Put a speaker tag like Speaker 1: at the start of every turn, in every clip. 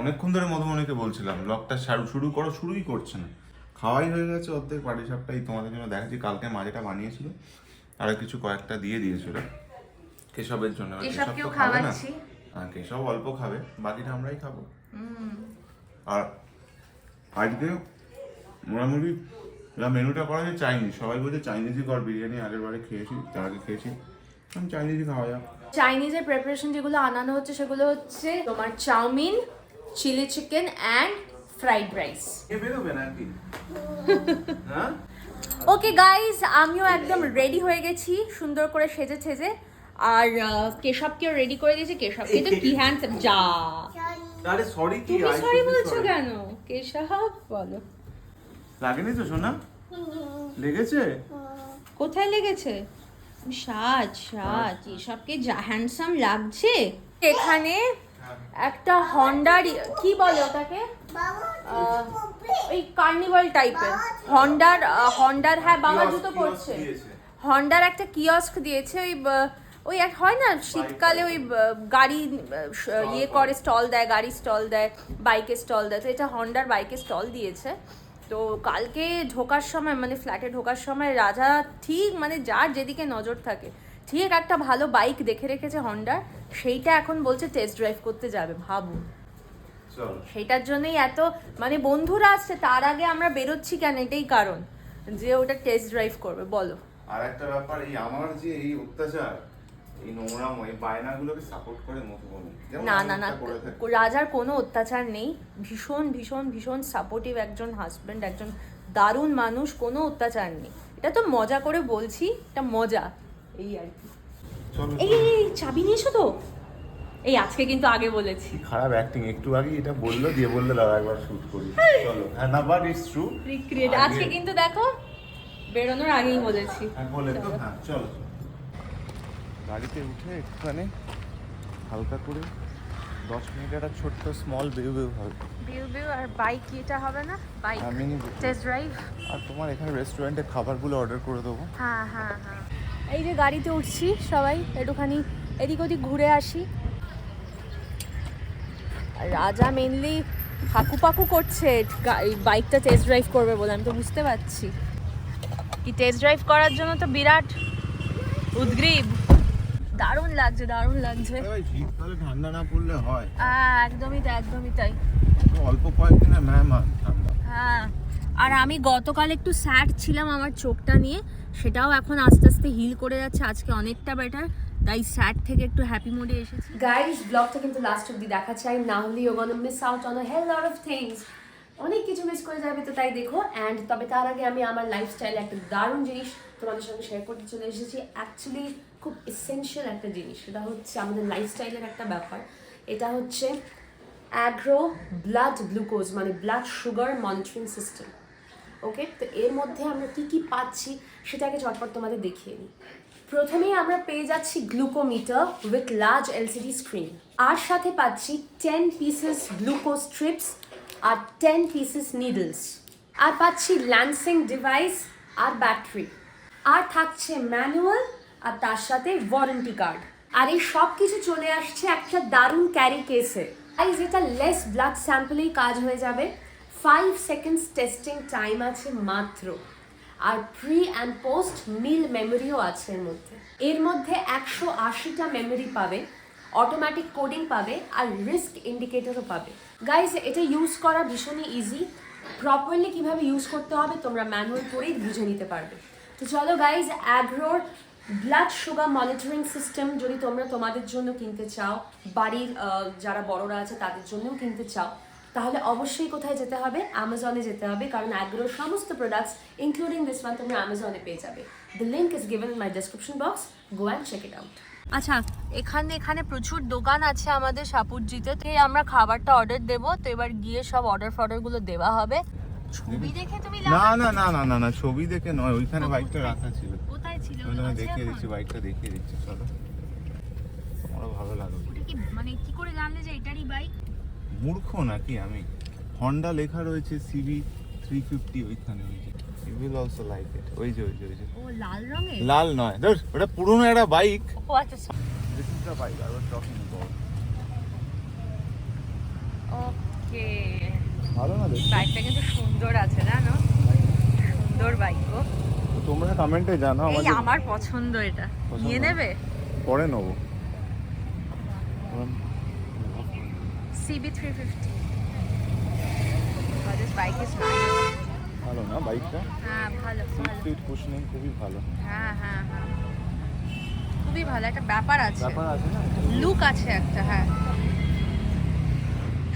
Speaker 1: অনেকক্ষণ ধরে মধুমণিকে বলছিলাম ব্লগটা শুরু শুরু করো শুরুই করছে না। খাওয়াই হয়ে গেছে অর্ধেক বাড়ি সাপটাই তোমাদের জন্য দেখাচ্ছি। কালকে মাঝেটা বানিয়েছিল আর কিছু কয়েকটা দিয়ে দিয়েছিল। কেশবের জন্য। কেশব তো খাবে না। হ্যাঁ কেশব অল্প খাবে বাকিটা আমরাই খাব। আর আজকে মোটামুটি যা মেনুটা করা হয়েছে চাইনিজ। সবাই বলছে চাইনিজই কর বিরিয়ানি আগের বারে খেয়েছি তার আগে খেয়েছি। আমি চাইনিজই খাওয়া যাক।
Speaker 2: চাইনিজের প্রিপারেশন যেগুলো আনানো হচ্ছে সেগুলো হচ্ছে তোমার chow mein chilli
Speaker 1: chicken and fried rice
Speaker 2: okay guys আমিও একদম রেডি হয়ে গেছি সুন্দর করে সেজে সেজে আর আহ, কেশবকেও রেডি করে দিয়েছি কেশবকে তো কি হ্যান্ডসাম যা।
Speaker 1: আরে সরি কি
Speaker 2: তুমি সরি বলছো. কেন? কেশব বলো।
Speaker 1: লাগেনি তো সোনা? লেগেছে?
Speaker 2: কোথায় লেগেছে? সাজ সাজ এসবকে যা হ্যান্ডসাম লাগছে। এখানে একটা হন্ডার কি বলে ওটাকে? ওই কার্নিভাল টাইপের হন্ডার হন্ডার হ্যাঁ বাবা জুতো পড়ছে হন্ডার একটা কিয়স্ক দিয়েছে ওই ওই এক হয় না শীতকালে ওই গাড়ি ইয়ে করে স্টল দেয় গাড়ি স্টল দেয় বাইকের স্টল দেয়। তো এটা হন্ডার বাইকের স্টল দিয়েছে। তো কালকে ঢোকার সময় মানে ফ্ল্যাটে ঢোকার সময় রাজা ঠিক মানে যার যেদিকে নজর থাকে ঠিক একটা ভালো বাইক দেখে রেখেছে হন্ডার সেইটা এখন বলছে টেস্ট ড্রাইভ করতে যাবে ভাবুন। সেটার জন্যই এত মানে বন্ধুরা আসছে তার আগে আমরা বেরোচ্ছি কেন? এটাই কারণ যে ওটা টেস্ট ড্রাইভ করবে বলো।
Speaker 1: আর একটা ব্যাপার এই আমার যে এই অত্যাচার এই নোংরাম এই বায়নাগুলোকে সাপোর্ট করে মধুবনী
Speaker 2: না না না। রাজার কোনো অত্যাচার নেই। ভীষণ ভীষণ ভীষণ সাপোর্টিভ একজন হাজব্যান্ড একজন দারুণ মানুষ কোনো অত্যাচার নেই। এটা তো মজা করে বলছি এটা মজা এই আর কি। এই চাবি নিয়েছো তো। এই আজকে কিন্তু আগে বলেছি।
Speaker 1: খারাপ অ্যাক্টিং একটু আগে এটা বলল দিয়ে বলল দাদা একবার শুট করি। চলো হ্যাঁ না বাট ইটস ট্রু
Speaker 2: রিক্রিয়েট আজকে কিন্তু দেখো বেরোনোর আগেই বলেছি।
Speaker 1: হ্যাঁ বলে তো হ্যাঁ চলো। গাড়িতে উঠে একটুখানি হালকা করে দশ মিনিট একটা ছোট্ট স্মল বেউ বেউ হবে।
Speaker 2: বিউ বিউ আর বাইক এটা হবে না? বাইক
Speaker 1: আমি
Speaker 2: টেস্ট ড্রাইভ
Speaker 1: আর তোমার এখানে রেস্টুরেন্টে খাবারগুলো অর্ডার করে দেবো।
Speaker 2: হ্যাঁ হ্যাঁ হ্যাঁ। এই যে গাড়িতে উঠছি সবাই একটুখানি এদিক ওদিক ঘুরে আসি। রাজা মেনলি হাকু পাকু করছে বাইকটা টেস্ট ড্রাইভ করবে বলে আমি তো বুঝতে পারছি। কি টেস্ট ড্রাইভ করার জন্য তো বিরাট উদ্গ্রীব। দারুণ লাগছে দারুণ লাগছে।
Speaker 1: শীতকালে ঠান্ডা না পড়লে হয়।
Speaker 2: আহ, একদমই তাই একদমই তাই।
Speaker 1: অল্প কয়েকদিনে ঠান্ডা।
Speaker 2: হ্যাঁ। আর আমি গতকাল একটু স্যাড ছিলাম আমার চোখটা নিয়ে। সেটাও এখন আস্তে আস্তে হিল করে যাচ্ছে। আজকে অনেকটা বেটার তাই স্যাড থেকে একটু হ্যাপি মোডে এসেছি।
Speaker 3: গাইস ব্লগটা কিন্তু লাস্ট অব্দি দেখা চাই না হলে you gonna miss out on a hell lot of things অনেক কিছু মিস করে যাবে তো তাই দেখো। অ্যান্ড তবে তার আগে আমি আমার লাইফস্টাইলে একটা দারুণ জিনিস তোমাদের সঙ্গে শেয়ার করতে চলে এসেছি। অ্যাকচুয়ালি খুব এসেনশিয়াল একটা জিনিস। সেটা হচ্ছে আমাদের লাইফস্টাইলের একটা ব্যাপার। এটা হচ্ছে অ্যাগ্রো ব্লাড গ্লুকোজ মানে blood sugar monitoring system okay তো এর মধ্যে আমরা কি কি পাচ্ছি সেটাকে চটপট তোমাদের দেখিয়ে নিই। প্রথমেই আমরা পেয়ে যাচ্ছি glucometer with large LCD screen আর সাথে পাচ্ছি টেন পিসেস গ্লুকোজ স্ট্রিপস আর টেন পিসেস নিডলস আর পাচ্ছি ল্যান্সিং ডিভাইস আর ব্যাটারি আর থাকছে ম্যানুয়াল আর তার সাথে ওয়ারেন্টি কার্ড আর এই সব কিছু চলে আসছে একটা দারুণ ক্যারি কেসে আর যেটা লেস ব্লাড স্যাম্পলেই কাজ হয়ে যাবে। ফাইভ সেকেন্ডস টেস্টিং টাইম আছে মাত্র। আর প্রি অ্যান্ড পোস্ট মিল মেমোরিও আছে এর মধ্যে। এর মধ্যে একশো আশিটা মেমোরি পাবে অটোমেটিক কোডিং পাবে, আর রিস্ক ইন্ডিকেটরও পাবে। গাইজ এটা ইউজ করা ভীষণই ইজি প্রপারলি কীভাবে ইউজ করতে হবে তোমরা ম্যানুয়াল করেই বুঝে নিতে পারবে। তো চলো গাইজ অ্যাগ্রোর ব্লাড সুগার মনিটরিং সিস্টেম যদি তোমরা তোমাদের জন্য কিনতে চাও, বাড়ির যারা বড়রা আছে তাদের জন্যও কিনতে চাও তাহলে অবশ্যই কোথায় যেতে হবে? অ্যামাজনে যেতে হবে কারণ অ্যাগ্রোর সমস্ত প্রোডাক্টস ইনক্লুডিং দিস ওয়ান তোমরা অ্যামাজনে পেয়ে যাবে। The link is given my description box go and check it out
Speaker 2: আচ্ছা এখানে এখানে প্রচুর দোকান আছে আমাদের সাপুরজিতে। তো আমরা খাবারটা অর্ডার দেবো তো এবার গিয়ে সব অর্ডার ফর্ডারগুলো দেওয়া হবে। ছবি দেখে তুমি
Speaker 1: না না না না না না ছবি দেখে নয় ওইখানে বাইকটা রাখা ছিল।
Speaker 2: কোথায় ছিল?
Speaker 1: আমি
Speaker 2: আছে
Speaker 1: দেখিয়ে দিচ্ছি বাইকটা দেখিয়ে দিচ্ছি চলো। তোমারও ভালো লাগবে
Speaker 2: কি মানে কি করে জানলে যে এটারই বাইক
Speaker 1: মূর্খ নাকি আমি? হন্ডা লেখা রয়েছে সিবি থ্রি ফিফটি ওইখানে ওই যে। You will also like it ওই যে ওই যে ওই যে।
Speaker 2: লাল রঙের?
Speaker 1: লাল নয়। ধর ওটা পুরনো একটা বাইক
Speaker 2: ও আচ্ছা
Speaker 1: this is the bike I was talking
Speaker 2: about okay
Speaker 1: ভালো না দেখতে।
Speaker 2: বাইকটা কিন্তু সুন্দর আছে জানো? সুন্দর বাইক গো
Speaker 1: তোমরা কমেন্টে জানাও
Speaker 2: এই আমার পছন্দ এটা। নিয়ে নেবে?
Speaker 1: পরে নেব।
Speaker 2: CB three fifty this bike is nice
Speaker 1: ভালো না বাইকটা
Speaker 2: হ্যাঁ ভালো ভালো।
Speaker 1: সিট কুশনিং খুবই ভালো।
Speaker 2: হ্যাঁ হ্যাঁ হ্যাঁ। খুবই ভালো একটা ব্যাপার আছে।
Speaker 1: ব্যাপার আছে না?
Speaker 2: লুক আছে একটা হ্যাঁ।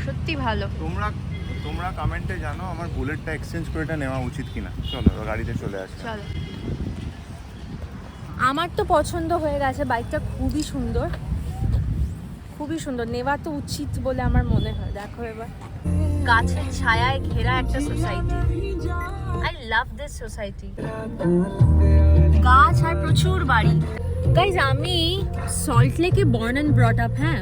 Speaker 2: সত্যি ভালো।
Speaker 1: তোমরা তোমরা কমেন্টে জানো আমার বুলেটটা এক্সচেঞ্জ করে এটা নেওয়া উচিত কিনা। চলো গাড়িতে চলে আসি।
Speaker 2: চলো। আমার তো পছন্দ হয়ে গেছে বাইকটা খুবই সুন্দর। খুবই সুন্দর। নেওয়া তো উচিত বলে আমার মনে হয়। দেখো এবার। গাছের ছায়ায় ঘেরা একটা society I love this society গাছ আর প্রচুর বাড়ি। গাইজ আমি সল্ট লেকে বর্ন অ্যান্ড ব্রট আপ হ্যাঁ?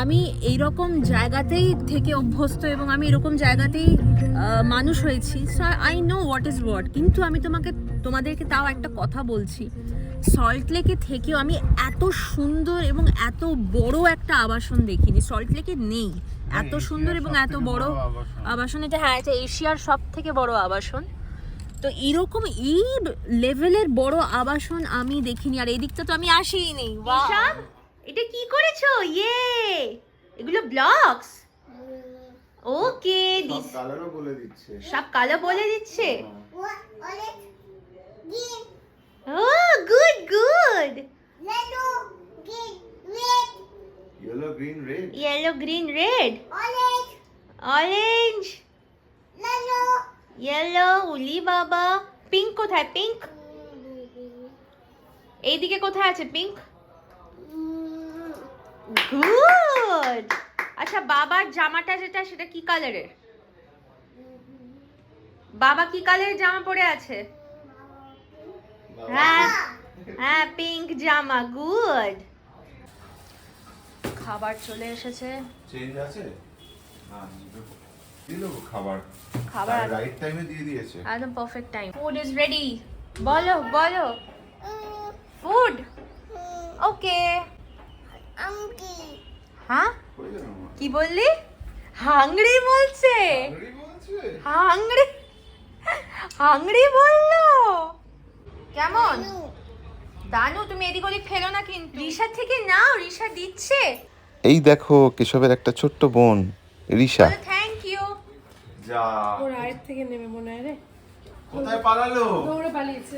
Speaker 2: আমি এইরকম জায়গাতেই থেকে অভ্যস্ত এবং আমি এরকম জায়গাতেই মানুষ হয়েছি। So I know what is what কিন্তু আমি তোমাকে, তোমাদেরকে তাও একটা কথা বলছি। সল্ট লেকে থেকেও আমি এত সুন্দর এবং এত বড় একটা আবাসন দেখিনি। সল্ট লেকে নেই। এত সুন্দর এবং এত বড়
Speaker 1: আবাসন।
Speaker 2: এটা হ্যাঁ এটা এশিয়ার সব থেকে বড় আবাসন। তো এরকম এই লেভেলের বড় আবাসন আমি দেখিনি। আর এদিকটা তো আমি আসিনি ঈশান এটা কি করেছ? ইয়ে! এগুলো ব্লগস ওকে দিস
Speaker 1: কালারও বলে দিচ্ছে।
Speaker 2: সব কালো বলে দিচ্ছে।
Speaker 4: What? Orange, green,
Speaker 2: O good good
Speaker 4: yellow, green, red,
Speaker 1: yellow green red
Speaker 2: yellow green red
Speaker 4: orange,
Speaker 2: orange
Speaker 4: yellow,
Speaker 2: yellow উলি বাবা পিঙ্ক কোথায়? পিঙ্ক এইদিকে কোথায় আছে? পিঙ্ক গুড আচ্ছা বাবার জামাটা যেটা সেটা কি কালারের বাবা কি কালারের জামা পরে আছে? হ্যাঁ হ্যাঁ পিঙ্ক জামা গুড খাবার চলে এসেছে।
Speaker 1: চেঞ্জ আছে? না দিল খাবার।
Speaker 2: খাবার।
Speaker 1: রাইট টাইমে দিয়ে দিয়েছে।
Speaker 2: একদম perfect time food is ready বলো বলো। ফুড ওকে হ্যাঁ?
Speaker 1: হয়ে।
Speaker 2: কি বললি? হাংরি বলছে? হাংরি হাংরি বলল? কেমন? দানু। তুমি এদিক ওদিক ফেলো না কিন্তু। রিশার থেকে নাও রিশা দিচ্ছে।
Speaker 5: এই দেখো কেশবের একটা ছোট্ট বোন রিশা।
Speaker 2: থ্যাংক ইউ
Speaker 1: যা।
Speaker 3: ওর আয়ের থেকে নেমে মনে হয় রে।
Speaker 1: কোথায় পালালো?
Speaker 3: দৌড়ে পালিয়েছে।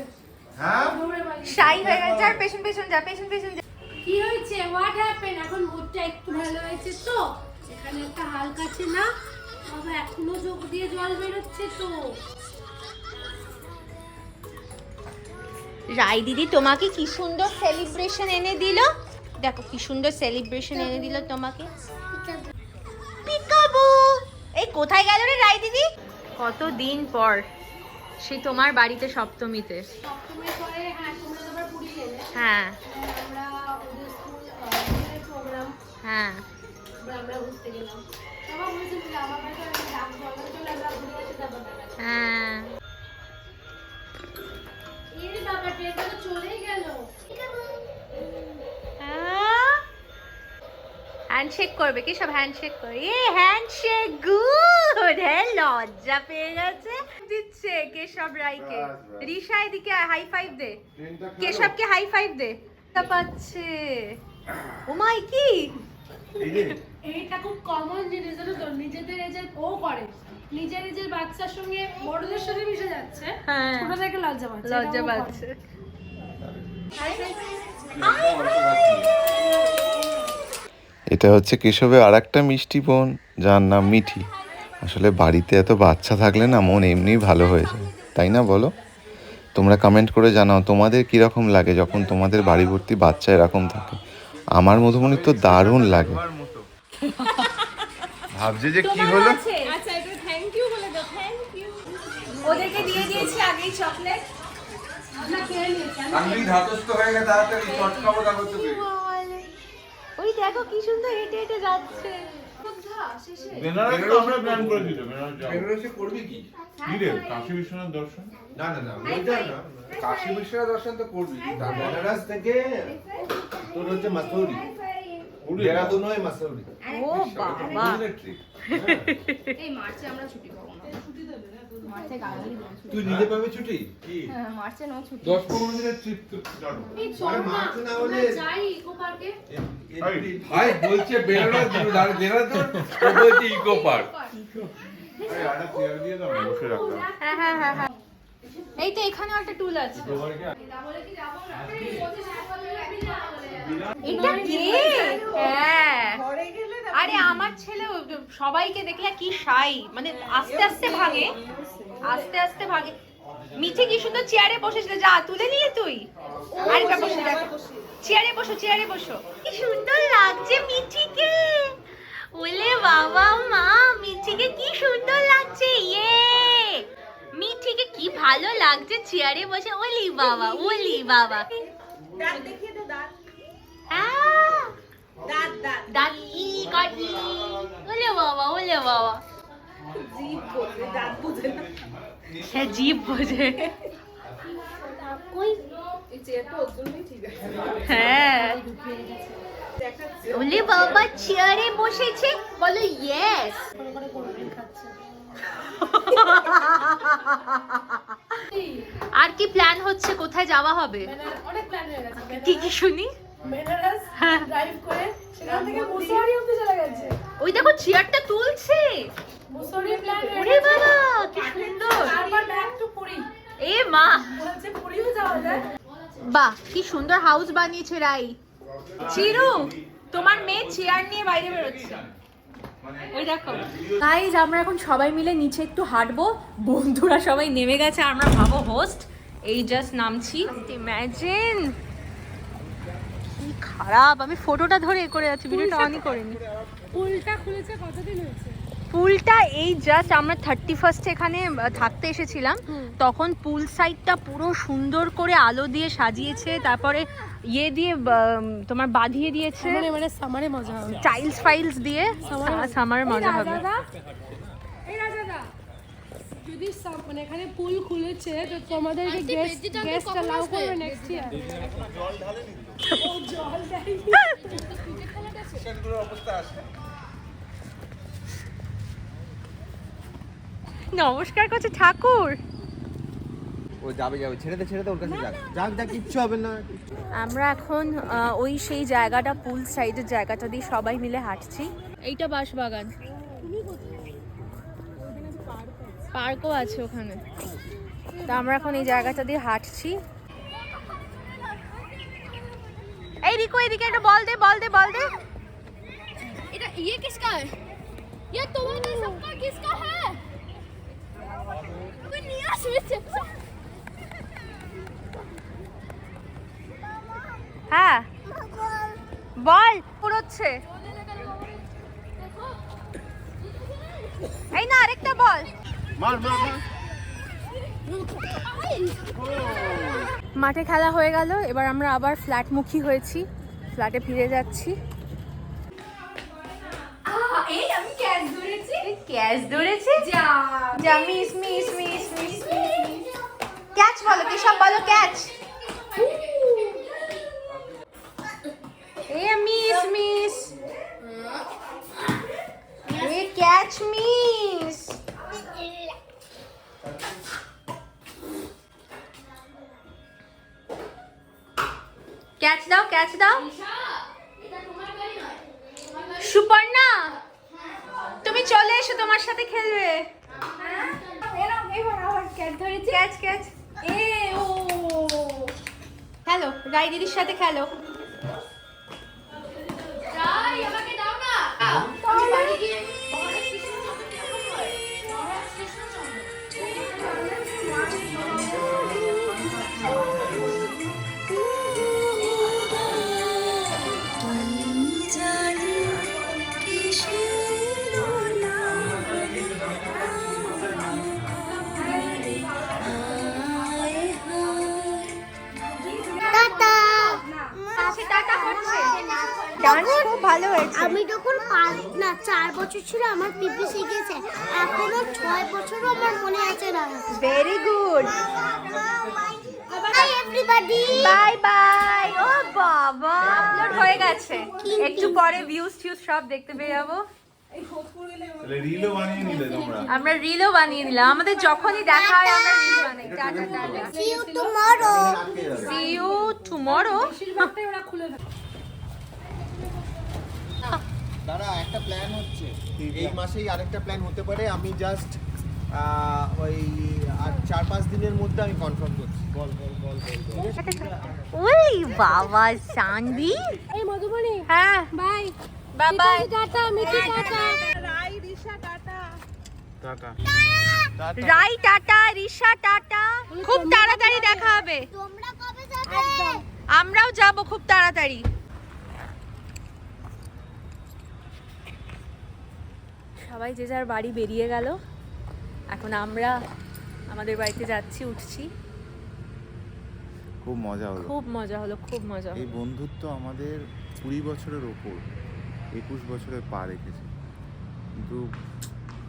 Speaker 1: হ্যাঁ?
Speaker 3: দৌড়ে পালিয়েছে।
Speaker 2: শাই হয়ে গেছে। আর পেছন পেছন যা পেছন পেছন যা।
Speaker 6: কি হয়েছে? হোয়াট হ্যাপেন এখন মুডটা একটু ভালো হয়েছে তো? এখানে একটা হালকা আছে না? বাবা এখনও চোখ দিয়ে জল বেরোচ্ছে তো।
Speaker 2: রাই দিদি তোমাকে কি সুন্দর সেলিব্রেশন এনে দিল? দেখো কি সুন্দর সেলিব্রেশন এনে দিল তোমাকে। পিকাবু! এই কোথায় গেল রে রায় দিদি? কত দিন পর? সে তোমার বাড়িতে সপ্তমীতে।
Speaker 6: হ্যাঁ
Speaker 2: হ্যাঁ। হ্যাঁ। হ্যান্ডশেক করবে কি? সব হ্যান্ডশেক করবে এ হ্যান্ডশেক গুড হ্যাঁ লজ্জা পেয়ে গেছে। দিচ্ছে কেশব
Speaker 1: ব্যাস।
Speaker 2: রিশা এদিকে হাই ফাইভ দে। কেশবকে হাই ফাইভ দে? তা পাচ্ছে। ও মাই কি?
Speaker 6: এইটা খুব কমন জিনিস জানো তো? নিজেদের এজের ও করে নিজের নিজের বাচ্চার সঙ্গে বড়দের সাথে মিশে যাচ্ছে
Speaker 2: হ্যাঁ।
Speaker 6: ছোট থেকে লজ্জা পাচ্ছে
Speaker 2: লজ্জা
Speaker 6: এটাও ও করে।
Speaker 5: এটা হচ্ছে কেশবের আর একটা মিষ্টি বোন যার নাম মিঠি। আসলে বাড়িতে এত বাচ্চা থাকলে না মন এমনিই ভালো হয়ে যায় তাই না বলো? তোমরা কমেন্ট করে জানাও তোমাদের কীরকম লাগে যখন তোমাদের বাড়ি ভর্তি বাচ্চা এরকম থাকে? আমার মধুমণির তো দারুণ লাগে।
Speaker 1: ভাবছে যে কি হলো?
Speaker 2: আচ্ছা একটু থ্যাংক ইউ বলে দাও থ্যাংক ইউ ওদেরকে দিয়ে দিয়েছি আগেই চকলেট
Speaker 1: আমি ধাতস্থ হয়ে গেছে তাড়াতাড়ি চট খাব তারপর তোকে
Speaker 2: ওই দেখো কি সুন্দর হেঁটে হেঁটে যাচ্ছে।
Speaker 1: বেনারস তো আমরা প্ল্যান করে দিল বেনারসে করবি কি? কি রে কাশী বিশ্বনাথ দর্শন?
Speaker 7: না না না ওইটা না কাশী বিশ্বনাথ দর্শন তো করবি বেনারস থেকে তোর হচ্ছে মাথুরি দেরাদুন নয় মাসাউরি
Speaker 2: ও বাবা।
Speaker 3: এই মার্চে আমরা ছুটি পাবো না। মার্চে
Speaker 7: তুই নিজে পাবি ছুটি? কি?
Speaker 3: হ্যাঁ মার্চে নো ছুটি।
Speaker 7: দশ পনেরো দিনের ট্রিপ তো চলো
Speaker 6: এই চল না
Speaker 7: না হলে
Speaker 6: যাই ইকো পার্কে
Speaker 7: ভাই। বলছে বেরোনো দেরাদুন ও বলছে ইকো পার্ক
Speaker 1: দিয়ে দাও বসে রাখো।
Speaker 2: হ্যাঁ হ্যাঁ হ্যাঁ হ্যাঁ। এই তো এখানেও একটা টুল আছে। এটা কে? হ্যাঁ। আরে আমার ছেলে সবাইকে দেখলে কি সাই মানে আস্তে আস্তে ভাগে আস্তে আস্তে ভাগে মিঠে কি সুন্দর চেয়ারে বসেছিল? যা তুলে নিয়ে তুই? আরেকটা বসে দেখ। চেয়ারে বসো চেয়ারে বসো। কি সুন্দর লাগছে মিঠিকে। ওলে বাবা মা মিঠিকে কি সুন্দর লাগছে ইয়ে। মিঠিকে কি ভালো লাগছে চেয়ারে বসে। ওলি বাবা ওলি বাবা। আহ! দাঁত। ই কাটি ওলে বাবা ওলে বাবা। জিভ বোঝে হ্যাঁ। ওলে বাবা চেয়ারে বসেছে? বলো ইয়েস আর কি প্ল্যান হচ্ছে? কোথায় যাওয়া হবে?
Speaker 6: অনেক প্ল্যান হয়ে গেছে।
Speaker 2: কি কি শুনি?
Speaker 6: বেনারস
Speaker 2: হ্যাঁ।
Speaker 6: ড্রাইভ করে সেখান থেকে মুসৌরি অব্দি চলে গেছে।
Speaker 2: ওই দেখো চেয়ারটা তুলছে।
Speaker 6: মুসৌরি প্ল্যান
Speaker 2: ওরে বাবা কি সুন্দর।
Speaker 6: তারপর ব্যাক টু পুরী।
Speaker 2: এ মা।
Speaker 6: বলছে পুরীও যাওয়া যায়।
Speaker 2: বাহ কি সুন্দর হাউস বানিয়েছে রাই। চিরু তোমার মেয়ে চেয়ার নিয়ে বাইরে বেরোচ্ছে। ওই দেখো। গাইজ আমরা এখন সবাই মিলে নিচে একটু হাঁটবো। বন্ধুরা সবাই নেমে গেছে আমরা ভাবো হোস্ট এই জাস্ট নামছি। ইম্যাজিন খারাপ আমি ফটোটা ধরে এ করে আছি ভিডিওটা অনই করিনি।
Speaker 6: পুলটা খুলেছে কতদিন হয়েছে?
Speaker 2: পুলটা এই জাস্ট আমরা থার্টি ফার্স্ট এখানে থাকতে এসেছিলাম। তখন পুল সাইডটা পুরো সুন্দর করে আলো দিয়ে সাজিয়েছে তারপরে ইয়ে দিয়ে তোমার বাঁধিয়ে দিয়েছে।
Speaker 6: মানে মানে সামারে মজা হবে।
Speaker 2: টাইলস ফাইলস দিয়ে সামার মজা। হবে।
Speaker 6: এই রাজাদা যদি মানে এখানে পুল খুলেছে তো তোমাদেরকে গেস্ট গেস্ট অ্যালাউ করবে নেক্সট ইয়ার জল
Speaker 2: নমস্কার করছে ঠাকুর।
Speaker 8: ও যাবে যাবে। ছেড়ে দে ছেড়ে দে ওর কাছে যাক। যাক যাক কিচ্ছু হবে না
Speaker 2: আমরা এখন আহ, ওই সেই জায়গাটা পুল সাইডের জায়গাটা দিয়ে সবাই মিলে হাঁটছি। এইটা বাঁশবাগান। পার্কও আছে ওখানে তা আমরা এখন এই জায়গাটা দিয়ে হাঁটছি এই রিকো এদিকে একটা বল দে বল দে বল দে
Speaker 3: এটা ইয়ে কিসকা है ये तुम्हारे सबका किसका है कोई नहीं আসবে
Speaker 2: হ্যাঁ বল পুরোচ্ছে মাঠে খেলা হয়ে গেল এবার আমরা আবার ফ্ল্যাটমুখী হয়েছি ফ্ল্যাটে ফিরে যাচ্ছি।
Speaker 3: এই আমি ক্যাচ ধরেছি।
Speaker 2: ক্যাচ ধরেছে? যা। যা miss miss miss miss catch বলো কেসব বলো ক্যাচ। ক্যাচ দাও ক্যাচ দাও। সুপর্ণা তুমি চলে এসো তোমার সাথে খেলবে। ক্যাচ ক্যাচ এ ও খেলো রাই দিদির সাথে খেলো।
Speaker 3: আমাকে দাও না।
Speaker 4: বছর ছিল আমার পিপি শিখেছে। এখনও ছয় বছরও আমার মনে আছে না।
Speaker 2: ভেরি গুড বাই বাই ও বাবা আপলোড হয়ে গেছে। একটু পরে ভিউজ টিউজ সব দেখতে পেয়ে যাব। আমরা রিলও বানিয়ে নিলাম। আমাদের যখনই দেখা হয় আমরা রিল বানাই। Tata tata. See
Speaker 6: you tomorrow see you
Speaker 8: tomorrow একটা প্ল্যান হচ্ছে। এই মাসেই আরেকটা প্ল্যান হতে পারে আমি জাস্ট ওই আর চার পাঁচ দিনের মধ্যে আমি কনফার্ম করছি। বল বল বল
Speaker 2: ওই বাবা শান্তি
Speaker 6: এই মধুবনী
Speaker 2: হ্যাঁ।
Speaker 6: By.
Speaker 2: Bye bye.
Speaker 6: Tata Mithi টাটা।
Speaker 1: টাটা।
Speaker 2: রাই টাটা। রিশা টাটা। খুব তাড়াতাড়ি দেখা হবে।
Speaker 4: তোমরা কবে যাবে?
Speaker 2: আমরাও যাব খুব তাড়াতাড়ি। সবাই যে যার বাড়ি বেরিয়ে গেল। এখন আমরা আমাদের বাড়িতে যাচ্ছি উঠছি।
Speaker 1: খুব মজা হলো।
Speaker 2: খুব মজা হলো খুব মজা
Speaker 1: এই বন্ধুত্ব আমাদের কুড়ি বছরের ওপর একুশ বছরের পা রেখেছে। কিন্তু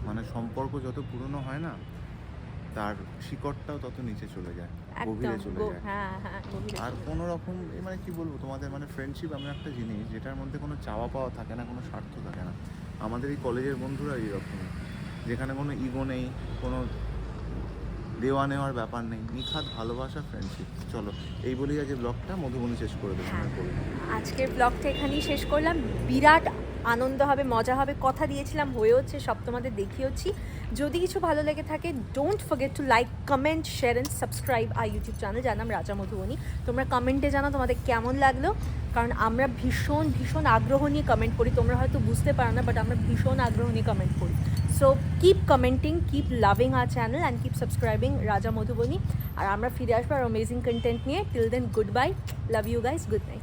Speaker 1: মানে সম্পর্ক যত পুরনো হয় না তার শিকড়টাও তত নিচে চলে যায় গভীরে চলে যায়।
Speaker 2: হ্যাঁ হ্যাঁ গভীরে
Speaker 1: আর কোনো রকম মানে কি বলব তোমাদের মানে ফ্রেন্ডশিপ এমন একটা জিনিস যেটার মধ্যে কোনো চাওয়া পাওয়া থাকে না কোনো স্বার্থ থাকে না। আমাদের এই কলেজের বন্ধুরা এইরকমই। যেখানে কোনো ইগো নেই, কোনো দেওয়া নেওয়ার ব্যাপার নেই। নিখাত ভালোবাসা ফ্রেন্ডশিপ চলো, এই বলেই আজ ব্লগটা মধুবনী শেষ করে দেবো।
Speaker 2: হ্যাঁ। আজকের ব্লগটা এখানেই শেষ করলাম। বিরাট আনন্দ হবে, মজা হবে, কথা দিয়েছিলাম হয়ে হচ্ছে সব তোমাদের দেখিয়েছি যদি কিছু ভালো লেগে থাকে don't forget to like comment share and subscribe I YouTube channel যার নাম রাজা মধুবনী। তোমরা কমেন্টে জানাও তোমাদের কেমন লাগল। কারণ আমরা ভীষণ ভীষণ আগ্রহ নিয়ে কমেন্ট করি। তোমরা হয়তো বুঝতে পারো না বাট আমরা ভীষণ আগ্রহ নিয়ে কমেন্ট করি। So keep commenting keep loving R channel and keep subscribing Raja Madhubani. আর আমরা ফিরে আসব আর অ্যামেজিং কন্টেন্ট নিয়ে। Till then good bye love you guys good night